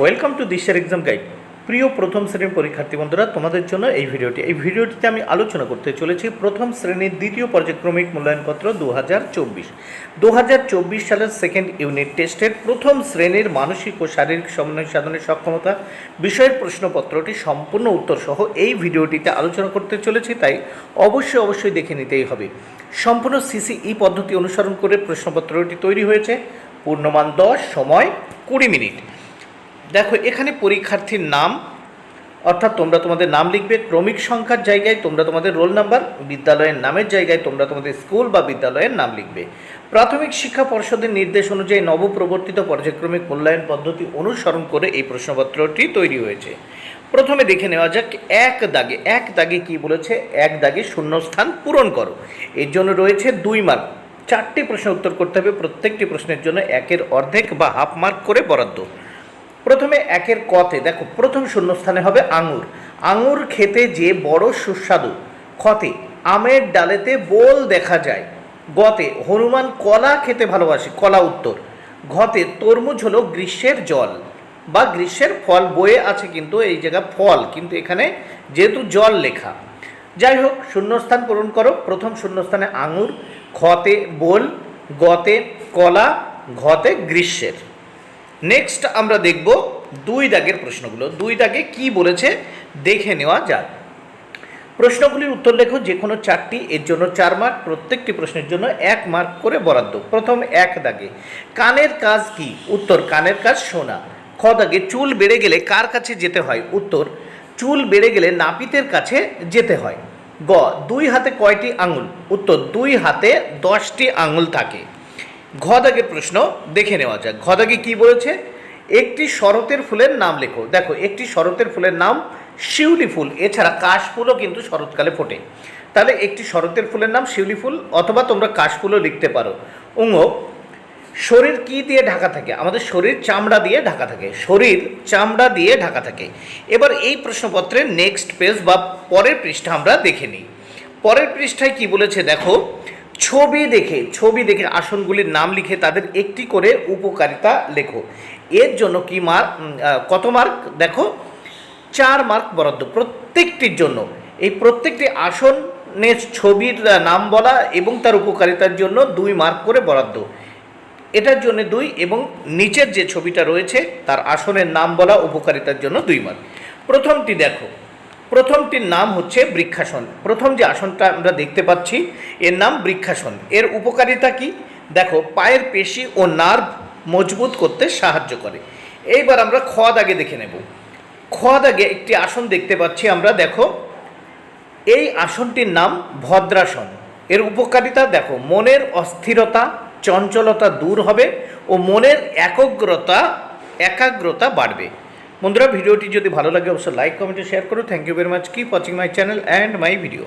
Welcome to দিশার exam guide প্রিয় প্রথম শ্রেণির পরীক্ষার্থী বন্ধুরা, তোমাদের জন্য এই ভিডিওটি। এই ভিডিওটিতে আমি আলোচনা করতে চলেছি প্রথম শ্রেণির দ্বিতীয় পর্যায়ক্রমিক মূল্যায়নপত্র দু হাজার চব্বিশ। দু হাজার চব্বিশ সালের সেকেন্ড ইউনিট টেস্টের প্রথম শ্রেণির মানসিক ও শারীরিক সমন্বয় সাধনের সক্ষমতা বিষয়ের প্রশ্নপত্রটি সম্পূর্ণ উত্তর সহ এই ভিডিওটিতে আলোচনা করতে চলেছি, তাই অবশ্যই অবশ্যই দেখে নিতেই হবে। সম্পূর্ণ সিসিই পদ্ধতি অনুসরণ করে প্রশ্নপত্রটি তৈরি হয়েছে। পূর্ণমান দশ, সময় কুড়ি মিনিট। দেখো, এখানে পরীক্ষার্থীর নাম, অর্থাৎ তোমরা তোমাদের নাম লিখবে, ক্রমিক সংখ্যার জায়গায় তোমরা তোমাদের রোল নাম্বার, বিদ্যালয়ের নামের জায়গায় তোমরা তোমাদের স্কুল বা বিদ্যালয়ের নাম লিখবে। প্রাথমিক শিক্ষা পর্ষদের নির্দেশ অনুযায়ী নবপ্রবর্তিত পর্যায়ক্রমিক মূল্যায়ন পদ্ধতি অনুসরণ করে এই প্রশ্নপত্রটি তৈরি হয়েছে। প্রথমে দেখে নেওয়া যাক, এক দাগে এক দাগে কি বলেছে? এক দাগে শূন্যস্থান পূরণ করো। এর জন্য রয়েছে দুই মার্ক। চারটি প্রশ্ন উত্তর করতে হবে, প্রত্যেকটি প্রশ্নের জন্য একের অর্ধেক বা হাফ মার্ক করে বরাদ্দ। প্রথমে একের কতে, দেখো, প্রথম শূন্যস্থানে হবে আঙুর। আঙুর খেতে যে বড় সুস্বাদু। ক্ষতে আমের ডালেতে বোল দেখা যায়। গতে, হনুমান কলা খেতে ভালোবাসে, কলা উত্তর। ঘতে, তরমুজ হলো গ্রীষ্মের জল। বা গ্রীষ্মের ফল বয়ে আছে কিন্তু এই জায়গা ফল, কিন্তু এখানে যেহেতু জল লেখা। যাই হোক, শূন্যস্থান পূরণ করো। প্রথম শূন্যস্থানে আঙুর, খতে বোল, গতে কলা, ঘতে গ্রীষ্মের। নেক্সট আমরা দেখব দুই দাগের প্রশ্নগুলো। দুই দাগে কি বলেছে? দেখে নেওয়া যাক। প্রশ্নগুলির উত্তর লেখো যে কোনো চারটি, এর জন্য চার মার্ক প্রত্যেকটি প্রশ্নের জন্য এক মার্ক করে বরাদ্দ। প্রথম এক দাগে, কানের কাজ কি? উত্তর, কানের কাজ শোনা খ দাগে, চুল বেড়ে গেলে কার কাছে যেতে হয়? উত্তর, চুল বেড়ে গেলে নাপিতের কাছে যেতে হয়। গ, দুই হাতে কয়টি আঙুল? উত্তর, দুই হাতে দশটি আঙুল থাকে। ঘ দাগের প্রশ্ন দেখে নেওয়া যাক। ঘদাগে দাগে কি বলেছে? একটি শরতের ফুলের নাম লেখো। দেখো, একটি শরতের ফুলের নাম শিউলি ফুল। এছাড়া কাশ ফুলও কিন্তু শরৎকালে ফোটে। তাহলে একটি শরতের ফুলের নাম শিউলি ফুল, অথবা তোমরা কাশ ফুলও লিখতে পারো। উঙ্গ, শরীর কি দিয়ে ঢাকা থাকে? আমাদের শরীর চামড়া দিয়ে ঢাকা থাকে। শরীর চামড়া দিয়ে ঢাকা থাকে। এবার এই প্রশ্নপত্রের নেক্সট পেজ বা পরের পৃষ্ঠা আমরা দেখে নিই। পরের পৃষ্ঠায় কি বলেছে? দেখো ছবি দেখে ছবি দেখে আসনগুলির নাম লিখে তাদের একটি করে উপকারিতা লেখো। এর জন্য কি মার্ক কত মার্ক? দেখো, চার মার্ক বরাদ্দ প্রত্যেকটির জন্য। এই প্রত্যেকটি আসনের ছবির নাম বলা এবং তার উপকারিতার জন্য দুই মার্ক করে বরাদ্দ। এটার জন্য দুই এবং নিচের যে ছবিটা রয়েছে, তার আসনের নাম বলা, উপকারিতার জন্য দুই মার্ক। প্রথমটি দেখো প্রথমটির নাম হচ্ছে বৃক্ষাসন। প্রথম যে আসনটা আমরা দেখতে পাচ্ছি, এর নাম বৃক্ষাসন। এর উপকারিতা কি? দেখো, পায়ের পেশি ও নার্ভ মজবুত করতে সাহায্য করে। এইবার আমরা খ দাগে দেখে নেব। খ দাগে একটি আসন দেখতে পাচ্ছি আমরা, দেখো। এই আসনটির নাম ভদ্রাসন। এর উপকারিতা, দেখো, মনের অস্থিরতা, চঞ্চলতা দূর হবে ও মনের একগ্রতা, একাগ্রতা বাড়বে। বন্ধুরা, ভিডিওটি যদি ভালো লাগে, অবশ্যই লাইক কমেন্টে শেয়ার করো। Thank you very much keep watching my channel and my video